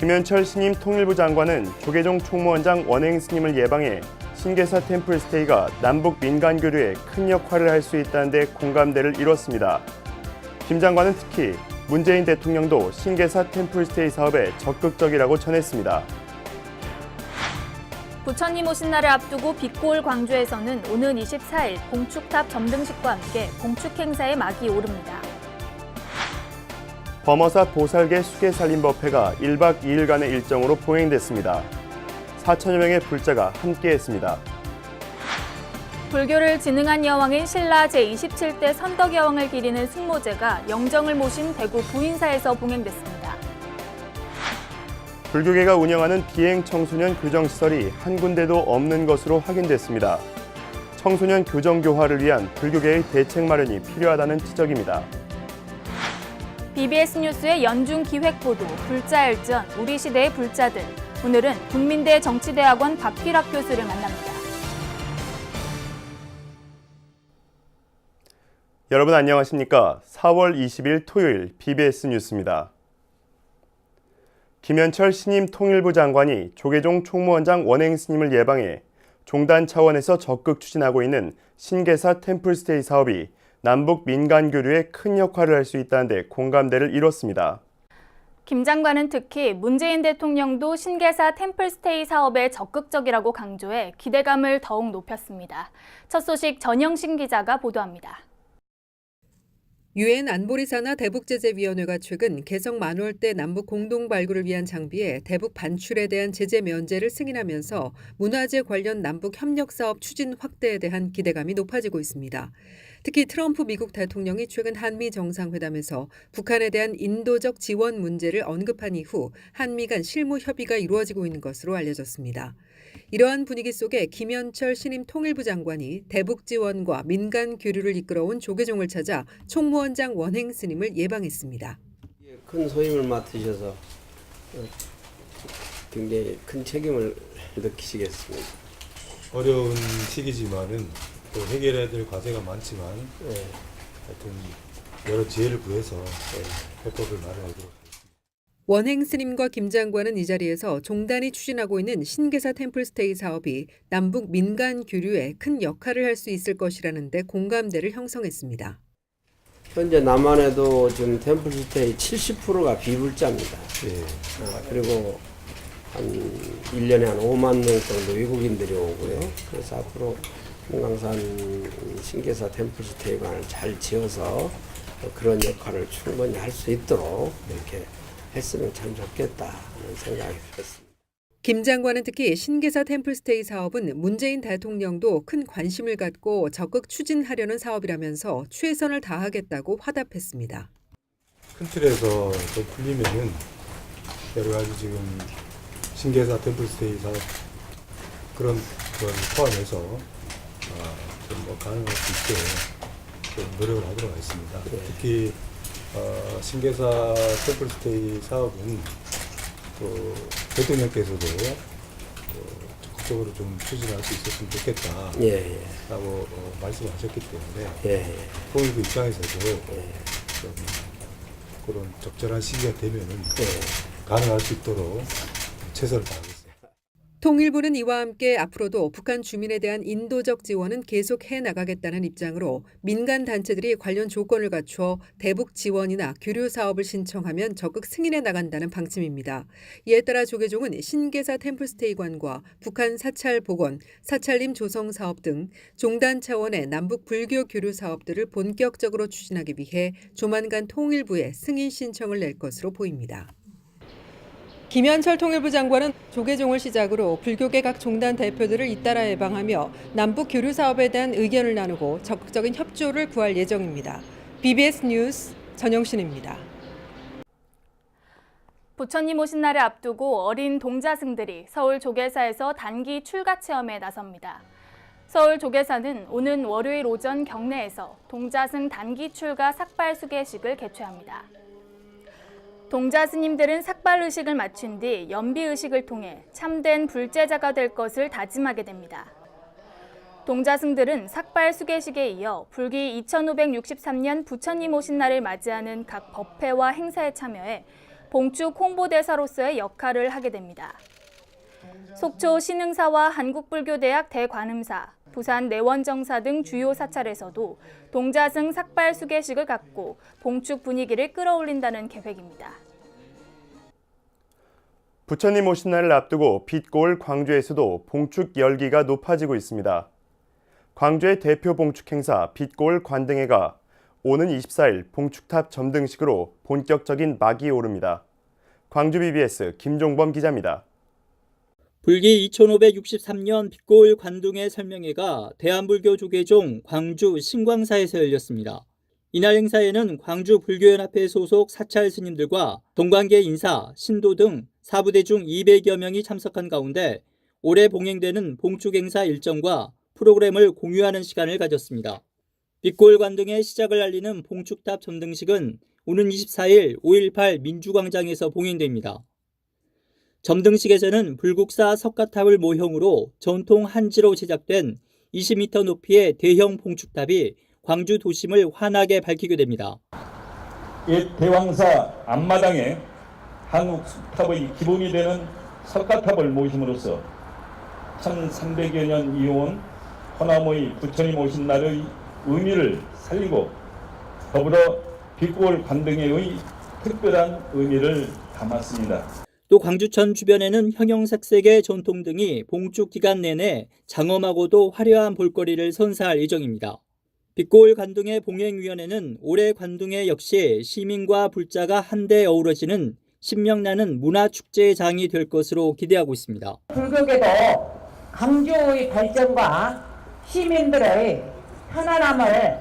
김현철 신임 통일부 장관은 조계종 총무원장 원행 스님을 예방해 신계사 템플스테이가 남북 민간 교류에 큰 역할을 할 수 있다는 데 공감대를 이뤘습니다. 김 장관은 특히 문재인 대통령도 신계사 템플스테이 사업에 적극적이라고 전했습니다. 부처님 오신 날을 앞두고 빛골 광주에서는 오는 24일 봉축탑 점등식과 함께 봉축 행사의 막이 오릅니다. 범어사 보살계 수계살림법회가 1박 2일간의 일정으로 봉행됐습니다. 4천여 명의 불자가 함께했습니다. 불교를 진흥한 여왕인 신라 제27대 선덕여왕을 기리는 승모제가 영정을 모신 대구 부인사에서 봉행됐습니다. 불교계가 운영하는 비행 청소년 교정 시설이 한 군데도 없는 것으로 확인됐습니다. 청소년 교정 교화를 위한 불교계의 대책 마련이 필요하다는 지적입니다. BBS 뉴스의 연중 기획 보도 불자열전 우리 시대의 불자들 오늘은 국민대 정치대학원 박필학 교수를 만납니다. 여러분 안녕하십니까? 4월 20일 토요일 BBS 뉴스입니다. 김현철 신임 통일부 장관이 조계종 총무원장 원행 스님을 예방해 종단 차원에서 적극 추진하고 있는 신계사 템플스테이 사업이 남북 민간 교류에 큰 역할을 할 수 있다는 데 공감대를 이뤘습니다. 김 장관은 특히 문재인 대통령도 신계사 템플스테이 사업에 적극적이라고 강조해 기대감을 더욱 높였습니다. 첫 소식 전영신 기자가 보도합니다. 유엔 안보리사나 대북제재위원회가 최근 개성 만월 때 남북 공동 발굴을 위한 장비에 대북 반출에 대한 제재 면제를 승인하면서 문화재 관련 남북 협력 사업 추진 확대에 대한 기대감이 높아지고 있습니다. 특히 트럼프 미국 대통령이 최근 한미 정상회담에서 북한에 대한 인도적 지원 문제를 언급한 이후 한미 간 실무 협의가 이루어지고 있는 것으로 알려졌습니다. 이러한 분위기 속에 김현철 신임 통일부 장관이 대북 지원과 민간 교류를 이끌어온 조계종을 찾아 총무원장 원행 스님을 예방했습니다. 큰 소임을 맡으셔서 어, 굉장히 큰 책임을 느끼시겠습니다. 어려운 시기지만은 또 해결해야 될 과제가 많지만 예, 하여튼 여러 지혜를 구해서 해법을 마련하도록 하겠습니다. 원행 스님과 김 장관은 이 자리에서 종단이 추진하고 있는 신계사 템플스테이 사업이 남북 민간 교류에 큰 역할을 할 수 있을 것이라는 데 공감대를 형성했습니다. 현재 남한에도 지금 템플스테이 70%가 비불자입니다. 예. 아, 그리고 한 1년에 한 5만 명 정도 외국인들이 오고요. 그래서 앞으로 금강산 신계사 템플스테이관을 잘 지어서 그런 역할을 충분히 할 수 있도록 이렇게 했으면 참 좋겠다는 생각이 들었습니다. 김 장관은 특히 신계사 템플스테이 사업은 문재인 대통령도 큰 관심을 갖고 적극 추진하려는 사업이라면서 최선을 다하겠다고 화답했습니다. 큰 틀에서 좀 풀리면은 여러 가지 지금 신계사 템플스테이 사업 그런 걸 포함해서 아, 좀뭐 가능할 수 있게 좀 노력을 하도록 하겠습니다. 특히 어, 신계사 템플스테이 사업은 또 대통령께서도 또 적극적으로 좀 추진할 수 있었으면 좋겠다. 예, 예, 라고 어, 말씀하셨기 때문에 예, 예. 통일부 입장에서도 예. 좀 그런 적절한 시기가 되면은 예. 가능할 수 있도록 최선을 다하겠습니다. 통일부는 이와 함께 앞으로도 북한 주민에 대한 인도적 지원은 계속해 나가겠다는 입장으로 민간 단체들이 관련 조건을 갖춰 대북 지원이나 교류 사업을 신청하면 적극 승인해 나간다는 방침입니다. 이에 따라 조계종은 신계사 템플스테이관과 북한 사찰 복원, 사찰림 조성 사업 등 종단 차원의 남북 불교 교류 사업들을 본격적으로 추진하기 위해 조만간 통일부에 승인 신청을 낼 것으로 보입니다. 김현철 통일부 장관은 조계종을 시작으로 불교계 각 종단 대표들을 잇따라 예방하며 남북 교류 사업에 대한 의견을 나누고 적극적인 협조를 구할 예정입니다. BBS 뉴스 전영신입니다. 부처님 오신 날을 앞두고 어린 동자승들이 서울 조계사에서 단기 출가 체험에 나섭니다. 서울 조계사는 오는 월요일 오전 경내에서 동자승 단기 출가 삭발 수계식을 개최합니다. 동자 스님들은 삭발 의식을 마친 뒤 연비 의식을 통해 참된 불제자가 될 것을 다짐하게 됩니다. 동자승들은 삭발 수계식에 이어 불기 2563년 부처님 오신 날을 맞이하는 각 법회와 행사에 참여해 봉축 홍보대사로서의 역할을 하게 됩니다. 속초 신흥사와 한국불교대학 대관음사, 부산 내원정사 등 주요 사찰에서도 동자승 삭발 수계식을 갖고 봉축 분위기를 끌어올린다는 계획입니다. 부처님 오신 날을 앞두고 빛고올 광주에서도 봉축 열기가 높아지고 있습니다. 광주의 대표 봉축 행사 빛고올 관등회가 오는 24일 봉축탑 점등식으로 본격적인 막이 오릅니다. 광주 BBS 김종범 기자입니다. 불기 2563년 빛고울 관둥의 설명회가 대한불교 조계종 광주 신광사에서 열렸습니다. 이날 행사에는 광주 불교연합회 소속 사찰 스님들과 동관계 인사, 신도 등 사부대 중 200여 명이 참석한 가운데 올해 봉행되는 봉축 행사 일정과 프로그램을 공유하는 시간을 가졌습니다. 빛고울 관등의 시작을 알리는 봉축탑 점등식은 오는 24일 5.18 민주광장에서 봉행됩니다. 점등식에서는 불국사 석가탑을 모형으로 전통 한지로 제작된 20m 높이의 대형 봉축탑이 광주 도심을 환하게 밝히게 됩니다. 옛 대왕사 앞마당에 한국 탑의 기본이 되는 석가탑을 모심으로써 1300여 년 이어온 호남의 부처님 오신 날의 의미를 살리고 더불어 빛골 관등회의 특별한 의미를 담았습니다. 또 광주천 주변에는 형형색색의 전통등이 봉축 기간 내내 장엄하고도 화려한 볼거리를 선사할 예정입니다. 빛골 관둥의 봉행위원회는 올해 관둥회 역시 시민과 불자가 한데 어우러지는 신명나는 문화축제장이 될 것으로 기대하고 있습니다. 불교계도 광주의 발전과 시민들의 편안함을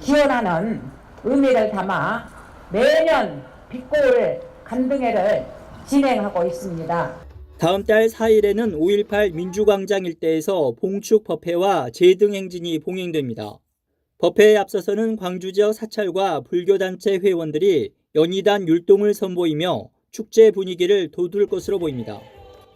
기원하는 의미를 담아 매년 빛골 간등회를 진행하고 있습니다. 다음 달 4일에는 5.18 민주광장 일대에서 봉축 법회와 제등 행진이 봉행됩니다. 법회에 앞서서는 광주 지역 사찰과 불교단체 회원들이 연희단 율동을 선보이며 축제 분위기를 돋울 것으로 보입니다.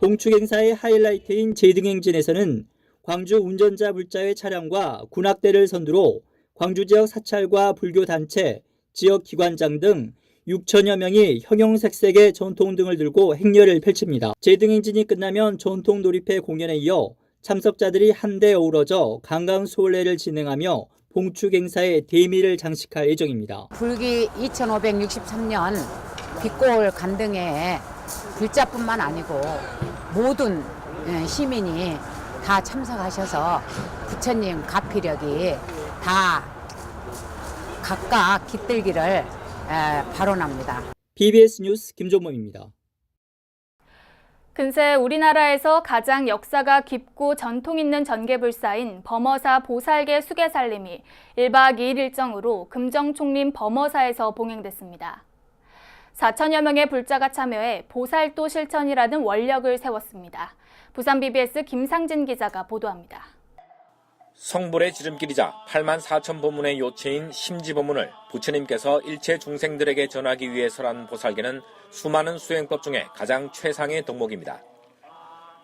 봉축 행사의 하이라이트인 제등 행진에서는 광주 운전자 불자회 차량과 군악대를 선두로 광주 지역 사찰과 불교 단체, 지역 기관장 등 6천여 명이 형형색색의 전통 등을 들고 행렬을 펼칩니다. 제등 행진이 끝나면 전통 놀이회 공연에 이어 참석자들이 한데 어우러져 강강 수월래를 진행하며 봉축 행사의 대미를 장식할 예정입니다. 불기 2563년 빛골 간등에 불자뿐만 아니고 모든 예, 시민이 다 참석하셔서 부처님 가피력이 다 각각 깃들기를 에, 발언합니다. BBS 뉴스 김종범입니다. 근세 우리나라에서 가장 역사가 깊고 전통 있는 전개불사인 범어사 보살계 수계살림이 1박 2일 일정으로 금정총림 범어사에서 봉행됐습니다. 4천여 명의 불자가 참여해 보살도 실천이라는 원력을 세웠습니다. 부산 BBS 김상진 기자가 보도합니다. 성불의 지름길이자 8만 4천 법문의 요체인 심지법문을 부처님께서 일체 중생들에게 전하기 위해서란 보살계는 수많은 수행법 중에 가장 최상의 덕목입니다.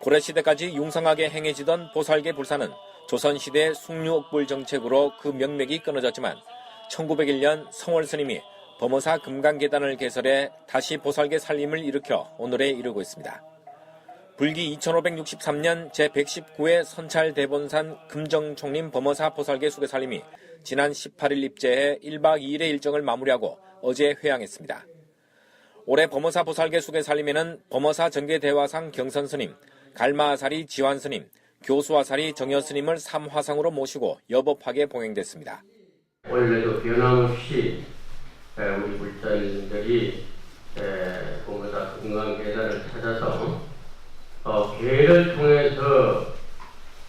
고려시대까지 융성하게 행해지던 보살계 불사는 조선시대 숙류옥불 정책으로 그 명맥이 끊어졌지만 1901년 성월 스님이 범어사 금강계단을 개설해 다시 보살계 살림을 일으켜 오늘에 이르고 있습니다. 불기 2563년 제119회 선찰 대본산 금정총림 범어사 보살계 수계살림이 지난 18일 입제해 1박 2일의 일정을 마무리하고 어제 회항했습니다. 올해 범어사 보살계 수계살림에는 범어사 전계대화상 경선스님, 갈마아사리 지환스님, 교수아사리 정여스님을 삼화상으로 모시고 여법하게 봉행됐습니다. 올해도 변함없이 에, 우리 불자님들이 공보다 건강 계단을 찾아서 어, 기회를 통해서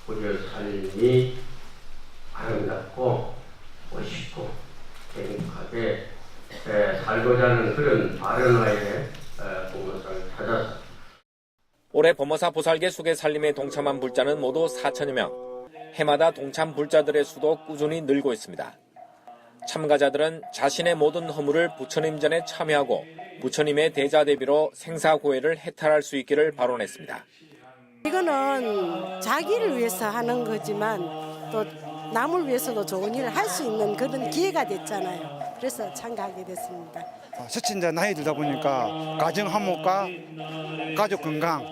우리의 삶이 아름답고 멋있고 행복하게 에, 살고자 하는 그런 바른화의 공보상을 찾아서 올해 범어사 보살계 수계살림에 동참한 불자는 모두 4천여 명. 해마다 동참 불자들의 수도 꾸준히 늘고 있습니다. 참가자들은 자신의 모든 허물을 부처님 전에 참여하고 부처님의 대자 대비로 생사고해를 해탈할 수 있기를 바론했습니다. 이거는 자기를 위해서 하는 거지만 또 남을 위해서도 좋은 일을 할 수 있는 그런 기회가 됐잖아요. 그래서 참가하게 됐습니다. 스친자 나이 들다 보니까 가정 화목과 가족 건강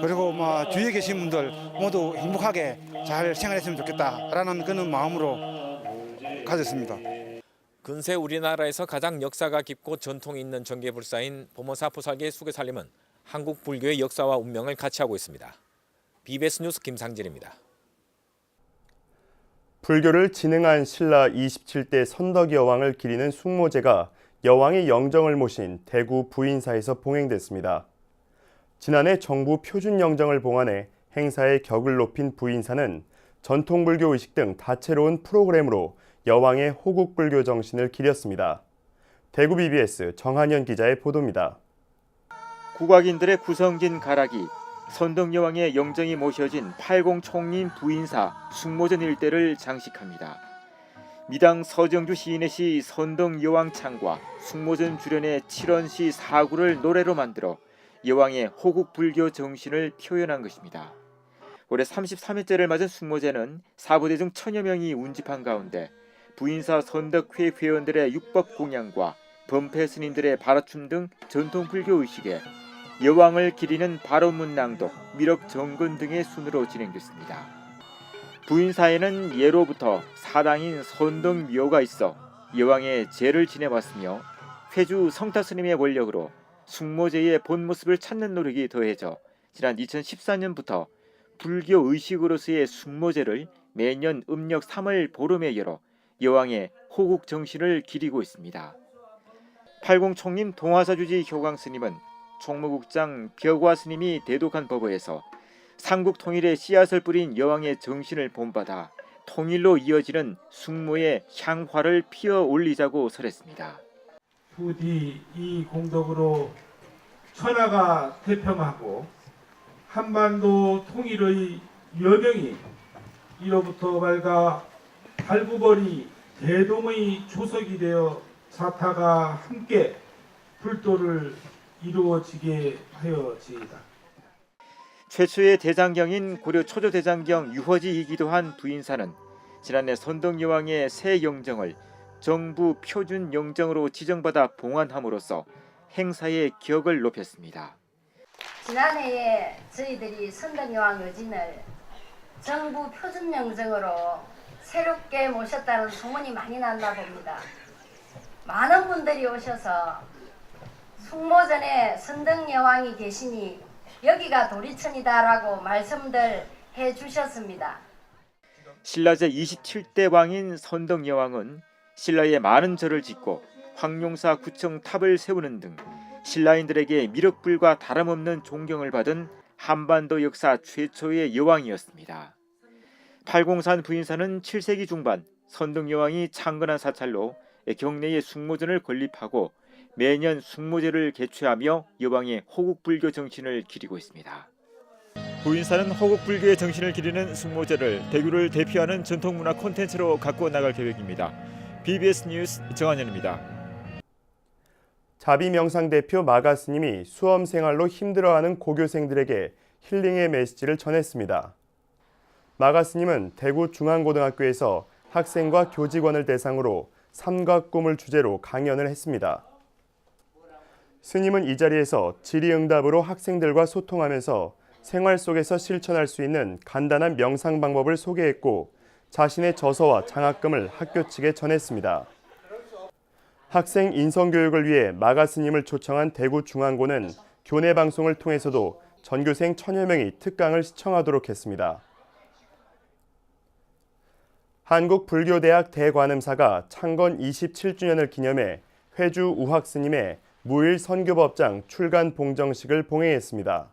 그리고 뭐 주위에 계신 분들 모두 행복하게 잘 생활했으면 좋겠다라는 그런 마음으로 가졌습니다. 근세 우리나라에서 가장 역사가 깊고 전통이 있는 정계불사인 보모사 포살계 수계살림은 한국 불교의 역사와 운명을 같이 하고 있습니다. BBS 뉴스 김상진입니다. 불교를 진흥한 신라 27대 선덕 여왕을 기리는 숙모제가 여왕의 영정을 모신 대구 부인사에서 봉행됐습니다. 지난해 정부 표준 영정을 봉안해 행사의 격을 높인 부인사는 전통불교 의식 등 다채로운 프로그램으로 여왕의 호국불교 정신을 기렸습니다. 대구 BBS 정한현 기자의 보도입니다. 국악인들의 구성진 가락이 선덕여왕의 영정이 모셔진 팔공총림 부인사 숙모전 일대를 장식합니다. 미당 서정주 시인의 시 선덕여왕 창과 숙모전 주련의 칠원시 사구를 노래로 만들어 여왕의 호국 불교 정신을 표현한 것입니다. 올해 33회째를 맞은 숙모제는 사부대 중 천여 명이 운집한 가운데 부인사 선덕회 회원들의 육법 공양과 범패 스님들의 바라춤 등 전통 불교 의식에 여왕을 기리는 발언문 낭독, 미륵 정근 등의 순으로 진행됐습니다. 부인사에는 예로부터 사당인 선덕묘가 있어 여왕의 제를 지내왔으며 회주 성타 스님의 원력으로 숙모제의 본 모습을 찾는 노력이 더해져 지난 2014년부터 불교 의식으로서의 숙모제를 매년 음력 3월 보름에 열어 여왕의 호국 정신을 기리고 있습니다. 팔공총림 동화사주지 효광 스님은 총무국장 벽화 스님이 대독한 법어에서 삼국 통일의 씨앗을 뿌린 여왕의 정신을 본받아 통일로 이어지는 숙모의 향화를 피어 올리자고 설했습니다. 부디 이 공덕으로 천하가 태평하고 한반도 통일의 여명이 이로부터 밝아 발구벌이 대동의 조석이 되어 사타가 함께 불도를 이루어지게 하여지이다. 최초의 대장경인 고려 초조 대장경 유허지이기도 한 부인사는 지난해 선덕여왕의 새 영정을 정부 표준 영정으로 지정받아 봉안함으로써 행사의 격을 높였습니다. 지난해에 저희들이 선덕여왕 여진을 정부 표준 영정으로 새롭게 모셨다는 소문이 많이 났나 봅니다. 많은 분들이 오셔서 숙모전에 선덕여왕이 계시니 여기가 도리천이다라고 말씀들 해주셨습니다. 신라 제 27대 왕인 선덕여왕은 신라에 많은 절을 짓고 황룡사 구청 탑을 세우는 등 신라인들에게 미륵불과 다름없는 존경을 받은 한반도 역사 최초의 여왕이었습니다. 팔공산 부인사는 7세기 중반 선덕여왕이 창건한 사찰로 경내에 숙모전을 건립하고 매년 숙모제를 개최하며 여왕의 호국불교 정신을 기리고 있습니다. 부인사는 호국불교의 정신을 기리는 숙모제를 대구를 대표하는 전통문화 콘텐츠로 갖고 나갈 계획입니다. BBS 뉴스 정한현입니다. 자비명상 대표 마가 스님이 수험 생활로 힘들어하는 고교생들에게 힐링의 메시지를 전했습니다. 마가 스님은 대구 중앙고등학교에서 학생과 교직원을 대상으로 삶과 꿈을 주제로 강연을 했습니다. 스님은 이 자리에서 질의응답으로 학생들과 소통하면서 생활 속에서 실천할 수 있는 간단한 명상 방법을 소개했고 자신의 저서와 장학금을 학교 측에 전했습니다. 학생 인성 교육을 위해 마가 스님을 초청한 대구 중앙고는 교내 방송을 통해서도 전교생 천여 명이 특강을 시청하도록 했습니다. 한국불교대학 대관음사가 창건 27주년을 기념해 회주 우학 스님의 무일 선교법장 출간 봉정식을 봉행했습니다.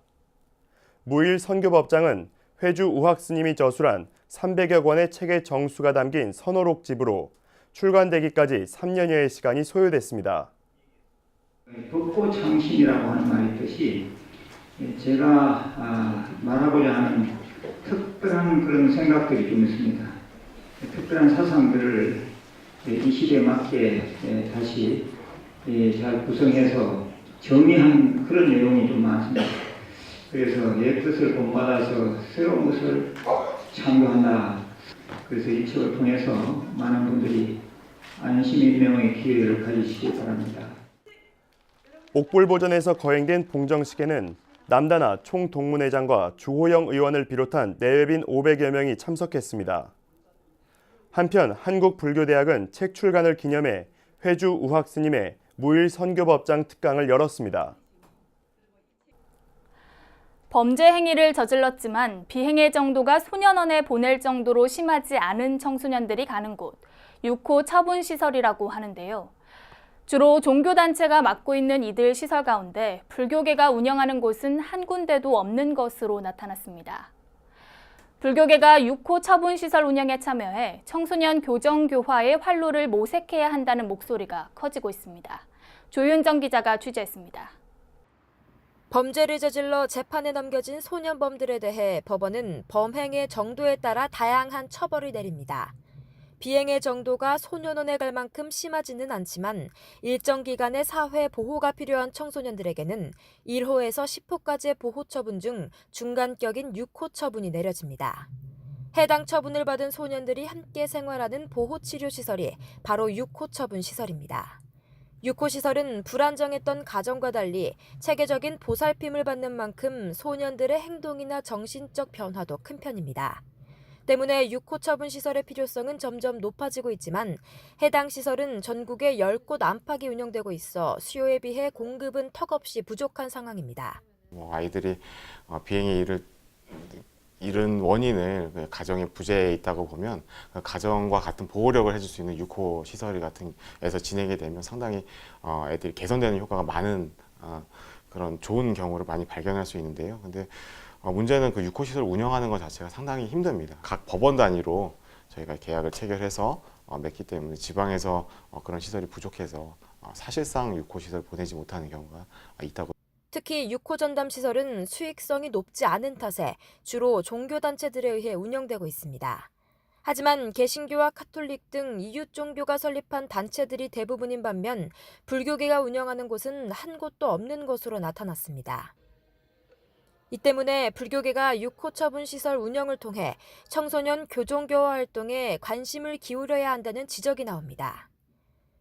무일 선교법장은 회주 우학 스님이 저술한 300여 권의 책의 정수가 담긴 선호록집으로 출간되기까지 3년여의 시간이 소요됐습니다. 벚꽃창신이라고 하는 말이 있듯이 제가 아, 말하고자 하는 특별한 그런 생각들이 좀 있습니다. 특별한 사상들을 이 시대에 맞게 예, 다시 예, 잘 구성해서 정의한 그런 내용이 좀 많습니다. 그래서 옛 뜻을 본받아서 새로운 것을 창조한다. 그래서 이 책을 통해서 많은 분들이 안심 일명의 기회를 가지시기 바랍니다. 옥불보전에서 거행된 봉정식에는 남다나 총동문회장과 주호영 의원을 비롯한 내외빈 500여 명이 참석했습니다. 한편 한국불교대학은 책 출간을 기념해 회주 우학 스님의 무일 선교법장 특강을 열었습니다. 범죄 행위를 저질렀지만 비행의 정도가 소년원에 보낼 정도로 심하지 않은 청소년들이 가는 곳, 6호 처분 시설이라고 하는데요. 주로 종교단체가 맡고 있는 이들 시설 가운데 불교계가 운영하는 곳은 한 군데도 없는 것으로 나타났습니다. 불교계가 6호 처분 시설 운영에 참여해 청소년 교정 교화의 활로를 모색해야 한다는 목소리가 커지고 있습니다. 조윤정 기자가 취재했습니다. 범죄를 저질러 재판에 넘겨진 소년범들에 대해 법원은 범행의 정도에 따라 다양한 처벌을 내립니다. 비행의 정도가 소년원에 갈 만큼 심하지는 않지만 일정 기간의 사회 보호가 필요한 청소년들에게는 1호에서 10호까지의 보호 처분 중 중간격인 6호 처분이 내려집니다. 해당 처분을 받은 소년들이 함께 생활하는 보호 치료 시설이 바로 6호 처분 시설입니다. 6호 시설은 불안정했던 가정과 달리 체계적인 보살핌을 받는 만큼 소년들의 행동이나 정신적 변화도 큰 편입니다. 때문에 6호 처분 시설의 필요성은 점점 높아지고 있지만 해당 시설은 전국에 10곳 안팎이 운영되고 있어 수요에 비해 공급은 턱없이 부족한 상황입니다. 뭐 아이들이 어, 비행에 이를 이른 원인을 그 가정의 부재에 있다고 보면 그 가정과 같은 보호력을 해줄 수 있는 6호 시설 같은 에서 지내게 되면 상당히 어, 애들이 개선되는 효과가 많은 어, 그런 좋은 경우를 많이 발견할 수 있는데요. 근데 어, 문제는 그 6호 시설 운영하는 것 자체가 상당히 힘듭니다. 각 법원 단위로 저희가 계약을 체결해서 어, 맺기 때문에 지방에서 어, 그런 시설이 부족해서 어, 사실상 6호 시설 보내지 못하는 경우가 있다고. 특히 6호 전담 시설은 수익성이 높지 않은 탓에 주로 종교 단체들에 의해 운영되고 있습니다. 하지만 개신교와 카톨릭 등 이웃 종교가 설립한 단체들이 대부분인 반면 불교계가 운영하는 곳은 한 곳도 없는 것으로 나타났습니다. 이 때문에 불교계가 6호 처분 시설 운영을 통해 청소년 교종교화 활동에 관심을 기울여야 한다는 지적이 나옵니다.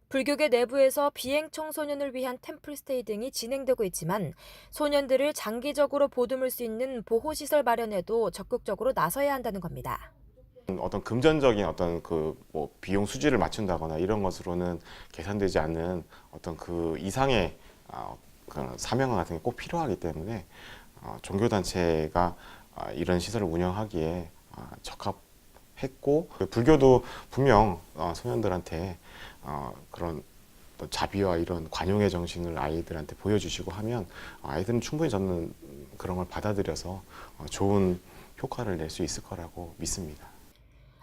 불교계 내부에서 비행 청소년을 위한 템플스테이 등이 진행되고 있지만 소년들을 장기적으로 보듬을 수 있는 보호시설 마련에도 적극적으로 나서야 한다는 겁니다. 어떤 금전적인 어떤 그 뭐 비용 수지를 맞춘다거나 이런 것으로는 계산되지 않는 어떤 그 이상의 어, 그런 사명 같은 게 꼭 필요하기 때문에 어, 종교 단체가 어, 이런 시설을 운영하기에 어, 적합했고 그 불교도 분명 어, 소년들한테 어, 그런 자비와 이런 관용의 정신을 아이들한테 보여주시고 하면 아이들은 충분히 저는 그런 걸 받아들여서 어, 좋은 효과를 낼 수 있을 거라고 믿습니다.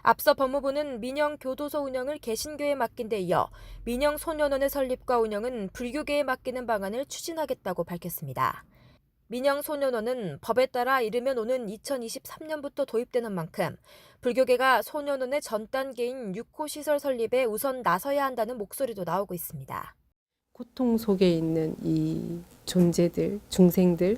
앞서 법무부는 민영 교도소 운영을 개신교에 맡긴 데 이어 민영 소년원의 설립과 운영은 불교계에 맡기는 방안을 추진하겠다고 밝혔습니다. 민영 소년원은 법에 따라 이르면 오는 2023년부터 도입되는 만큼 불교계가 소년원의 전 단계인 6호 시설 설립에 우선 나서야 한다는 목소리도 나오고 있습니다. 고통 속에 있는 이 존재들, 중생들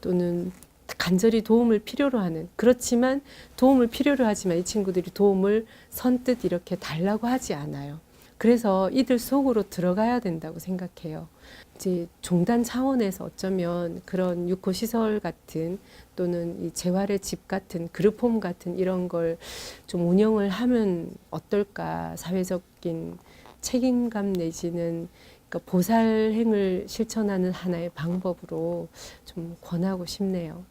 또는 간절히 도움을 필요로 하는 그렇지만 도움을 필요로 하지만 이 친구들이 도움을 선뜻 이렇게 달라고 하지 않아요. 그래서 이들 속으로 들어가야 된다고 생각해요. 이제 종단 차원에서 어쩌면 그런 육호 시설 같은 또는 이 재활의 집 같은 그룹홈 같은 이런 걸 좀 운영을 하면 어떨까 사회적인 책임감 내지는 그러니까 보살행을 실천하는 하나의 방법으로 좀 권하고 싶네요.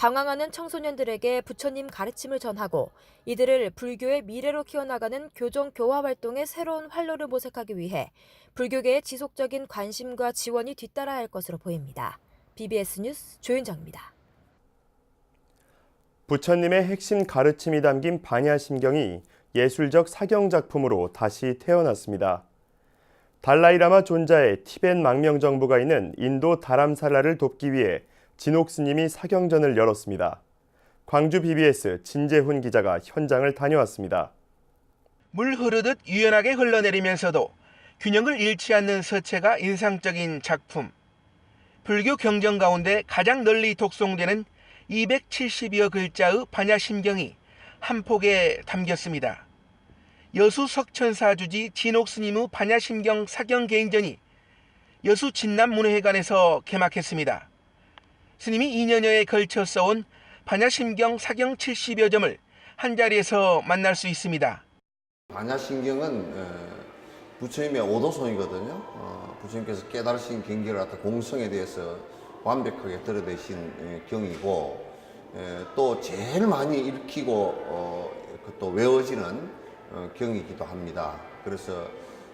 방황하는 청소년들에게 부처님 가르침을 전하고 이들을 불교의 미래로 키워나가는 교정 교화 활동의 새로운 활로를 모색하기 위해 불교계의 지속적인 관심과 지원이 뒤따라야 할 것으로 보입니다. BBS 뉴스 조윤정입니다. 부처님의 핵심 가르침이 담긴 반야심경이 예술적 사경 작품으로 다시 태어났습니다. 달라이라마 존자의 티벳 망명 정부가 있는 인도 다람살라를 돕기 위해 진옥 스님이 사경전을 열었습니다. 광주 BBS 진재훈 기자가 현장을 다녀왔습니다. 물 흐르듯 유연하게 흘러내리면서도 균형을 잃지 않는 서체가 인상적인 작품. 불교 경전 가운데 가장 널리 독송되는 270여 글자의 반야심경이 한 폭에 담겼습니다. 여수 석천사주지 진옥 스님의 반야심경 사경 개인전이 여수 진남문화회관에서 개막했습니다. 스님이 2년여에 걸쳐 써온 반야심경 사경 70여 점을 한 자리에서 만날 수 있습니다. 반야신경은 에, 부처님의 오도송이거든요. 어, 부처님께서 깨달으신 경계를 갖다 공성에 대해서 완벽하게 드러내신 에, 경이고 에, 또 제일 많이 읽히고 어, 그또 외워지는 어, 경이기도 합니다. 그래서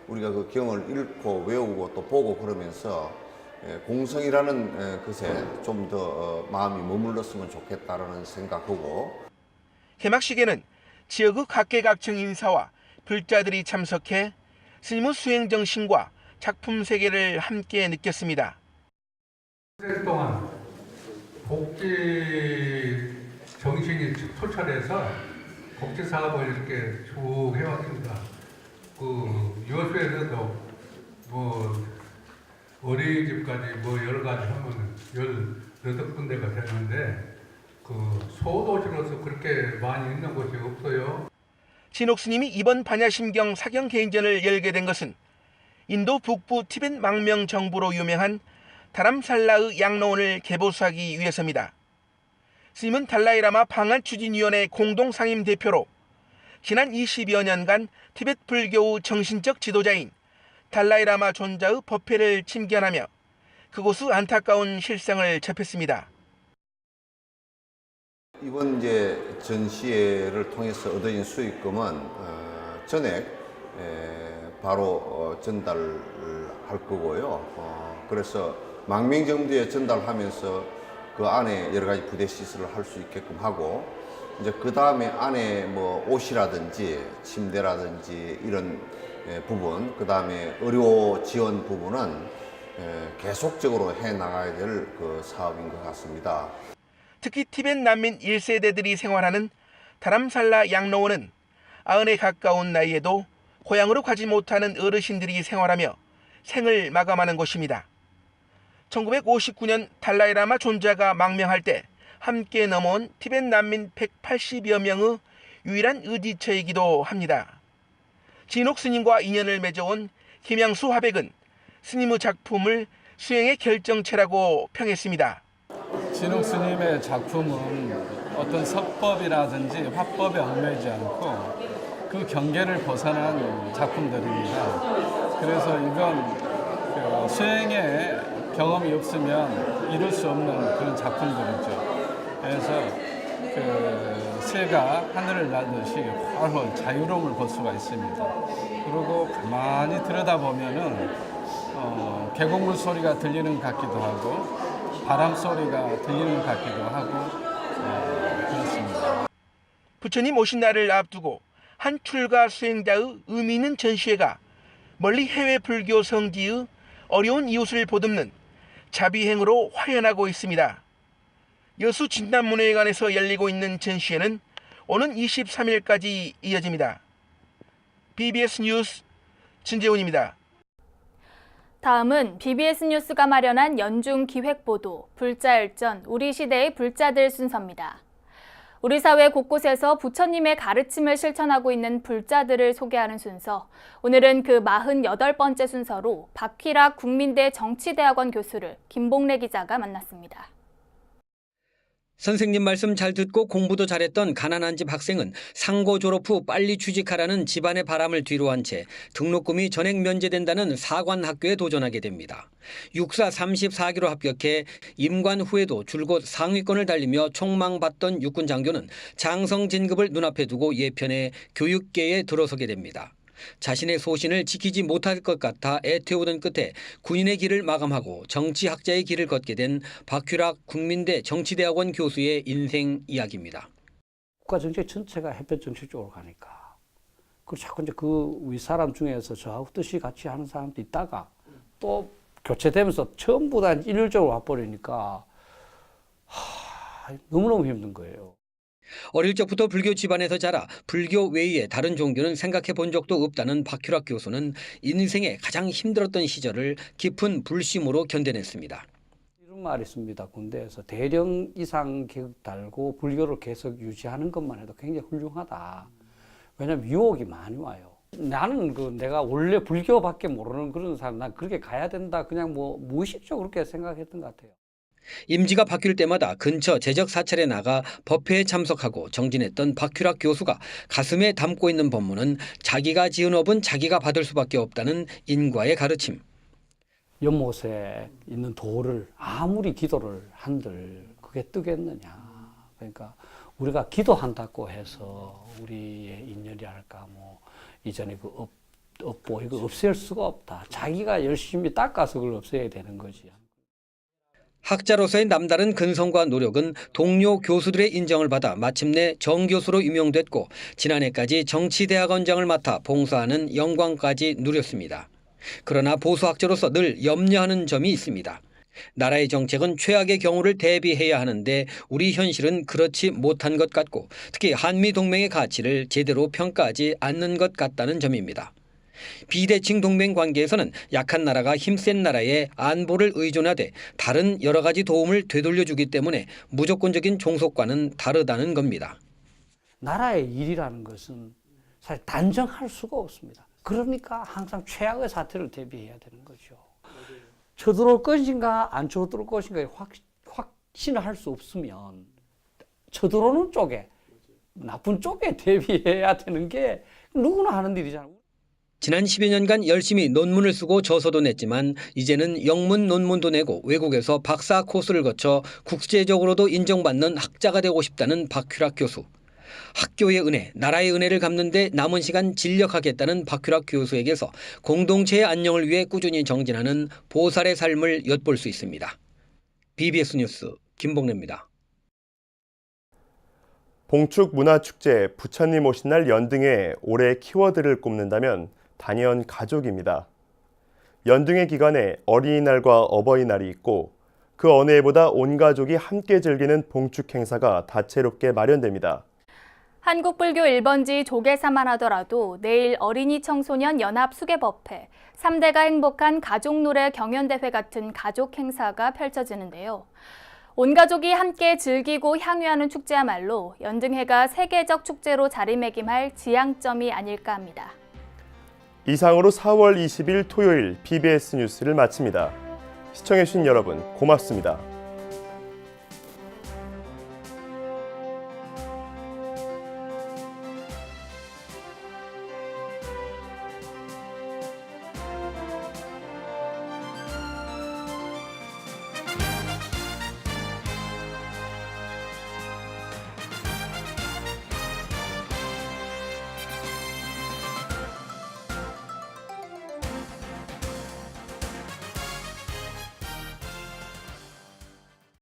우리가 그 경을 읽고 외우고 또 보고 그러면서 에, 공성이라는 에, 것에 좀더 어, 마음이 머물렀으면 좋겠다라는 생각하고 개막식에는 지역의 각계각층 인사와 불자들이 참석해 스님의 수행 정신과 작품 세계를 함께 느꼈습니다. 동안 복지 정신이 토철해서 복지 사업을 이렇게 쭉 해왔습니다. 그 여수에서도 뭐 어린이집까지 뭐 여러 가지 하면 열 여덟 군데가 되는데 그 소도시로서 그렇게 많이 있는 곳이 없어요. 진옥 스님이 이번 반야심경 사경 개인전을 열게 된 것은 인도 북부 티벳 망명 정부로 유명한 다람살라의 양로원을 개보수하기 위해서입니다. 스님은 달라이라마 방한 추진위원회 공동 상임 대표로 지난 20여 년간 티벳 불교의 정신적 지도자인 달라이라마 존자의 법회를 침견하며 그곳의 안타까운 실상을 접했습니다. 이번 이제 전시회를 통해서 얻어진 수익금은 어, 전액 에, 바로 어, 전달을 할 거고요. 어, 그래서 망명정부에 전달하면서 그 안에 여러 가지 부대 시설을 할 수 있게끔 하고 이제 그 다음에 안에 뭐 옷이라든지 침대라든지 이런 에, 부분, 그 다음에 의료 지원 부분은 에, 계속적으로 해 나가야 될 그 사업인 것 같습니다. 특히 티벳 난민 1세대들이 생활하는 다람살라 양로원은 아흔에 가까운 나이에도 고향으로 가지 못하는 어르신들이 생활하며 생을 마감하는 곳입니다. 1959년 달라이라마 존자가 망명할 때 함께 넘어온 티벳 난민 180여 명의 유일한 의지처이기도 합니다. 진옥 스님과 인연을 맺어온 김양수 화백은 스님의 작품을 수행의 결정체라고 평했습니다. 진욱 스님의 작품은 어떤 서법이라든지 화법에 얽매이지 않고 그 경계를 벗어난 작품들입니다. 그래서 이건 그 수행의 경험이 없으면 이룰 수 없는 그런 작품들이죠. 그래서 그 새가 하늘을 날듯이 활활 자유로움을 볼 수가 있습니다. 그리고 가만히 들여다보면은 어, 계곡물 소리가 들리는 것 같기도 하고 바람 소리가 들리는 것 같기도 하고 어, 그렇습니다. 부처님 오신 날을 앞두고 한 출가 수행자의 의미 있는 전시회가 멀리 해외 불교 성지의 어려운 이웃을 보듬는 자비행으로 화연하고 있습니다. 여수 진남문화회관에서 열리고 있는 전시회는 오는 23일까지 이어집니다. BBS 뉴스 진재훈입니다. 다음은 BBS 뉴스가 마련한 연중 기획 보도 불자열전 우리 시대의 불자들 순서입니다. 우리 사회 곳곳에서 부처님의 가르침을 실천하고 있는 불자들을 소개하는 순서. 오늘은 그 48번째 순서로 박휘락 국민대 정치대학원 교수를 김봉래 기자가 만났습니다. 선생님 말씀 잘 듣고 공부도 잘했던 가난한 집 학생은 상고 졸업 후 빨리 취직하라는 집안의 바람을 뒤로한 채 등록금이 전액 면제된다는 사관 학교에 도전하게 됩니다. 육사 34기로 합격해 임관 후에도 줄곧 상위권을 달리며 총망받던 육군 장교는 장성 진급을 눈앞에 두고 예편에 교육계에 들어서게 됩니다. 자신의 소신을 지키지 못할 것 같아 애태우던 끝에 군인의 길을 마감하고 정치학자의 길을 걷게 된 박규락 국민대 정치대학원 교수의 인생 이야기입니다. 국가 정책 전체가 햇볕 정책 쪽으로 가니까 그 자꾸 이제 그 윗사람 중에서 저하고 뜻이 같이 하는 사람도 있다가 또 교체되면서 전부 다 일률적으로 와버리니까 하, 너무너무 힘든 거예요. 어릴 적부터 불교 집안에서 자라 불교 외에 다른 종교는 생각해 본 적도 없다는 박규락 교수는 인생에 가장 힘들었던 시절을 깊은 불심으로 견뎌냈습니다. 그런 말이 있습니다. 군대에서 대령 이상 계급 달고 불교를 계속 유지하는 것만 해도 굉장히 훌륭하다. 왜냐면 유혹이 많이 와요. 나는 그 내가 원래 불교밖에 모르는 그런 사람, 난 그렇게 가야 된다. 그냥 뭐 무의식적으로 그렇게 생각했던 것 같아요. 임지가 바뀔 때마다 근처 제적 사찰에 나가 법회에 참석하고 정진했던 박규락 교수가 가슴에 담고 있는 법문은 자기가 지은 업은 자기가 받을 수밖에 없다는 인과의 가르침. 연못에 있는 돌을 아무리 기도를 한들 그게 뜨겠느냐. 그러니까 우리가 기도한다고 해서 우리의 인연이랄까 뭐 이전에 그 업, 업보 이거 없앨 수가 없다. 자기가 열심히 닦아서 그걸 없애야 되는 거지. 학자로서의 남다른 근성과 노력은 동료 교수들의 인정을 받아 마침내 정교수로 임용됐고 지난해까지 정치대학원장을 맡아 봉사하는 영광까지 누렸습니다. 그러나 보수학자로서 늘 염려하는 점이 있습니다. 나라의 정책은 최악의 경우를 대비해야 하는데 우리 현실은 그렇지 못한 것 같고 특히 한미 동맹의 가치를 제대로 평가하지 않는 것 같다는 점입니다. 비대칭 동맹 관계에서는 약한 나라가 힘센 나라의 안보를 의존하되 다른 여러 가지 도움을 되돌려주기 때문에 무조건적인 종속과는 다르다는 겁니다. 나라의 일이라는 것은 사실 단정할 수가 없습니다. 그러니까 항상 최악의 사태를 대비해야 되는 거죠. 쳐들어올 것인가 안 쳐들어올 것인가 확, 확신을 할 수 없으면 쳐들어오는 쪽에 나쁜 쪽에 대비해야 되는 게 누구나 하는 일이잖아요. 지난 10여 년간 열심히 논문을 쓰고 저서도 냈지만 이제는 영문 논문도 내고 외국에서 박사 코스를 거쳐 국제적으로도 인정받는 학자가 되고 싶다는 박규락 교수. 학교의 은혜, 나라의 은혜를 갚는데 남은 시간 진력하겠다는 박규락 교수에게서 공동체의 안녕을 위해 꾸준히 정진하는 보살의 삶을 엿볼 수 있습니다. BBS 뉴스 김봉래입니다. 봉축 문화축제 부처님 오신 날 연등의 올해 키워드를 꼽는다면 단연 가족입니다. 연등의 기간에 어린이날과 어버이날이 있고 그 어느 해보다 온 가족이 함께 즐기는 봉축 행사가 다채롭게 마련됩니다. 한국불교 1번지 조계사만 하더라도 내일 어린이 청소년 연합 수계법회, 3대가 행복한 가족노래 경연대회 같은 가족 행사가 펼쳐지는데요. 온 가족이 함께 즐기고 향유하는 축제야말로 연등회가 세계적 축제로 자리매김할 지향점이 아닐까 합니다. 이상으로 4월 20일 토요일 BBS 뉴스를 마칩니다. 시청해주신 여러분 고맙습니다.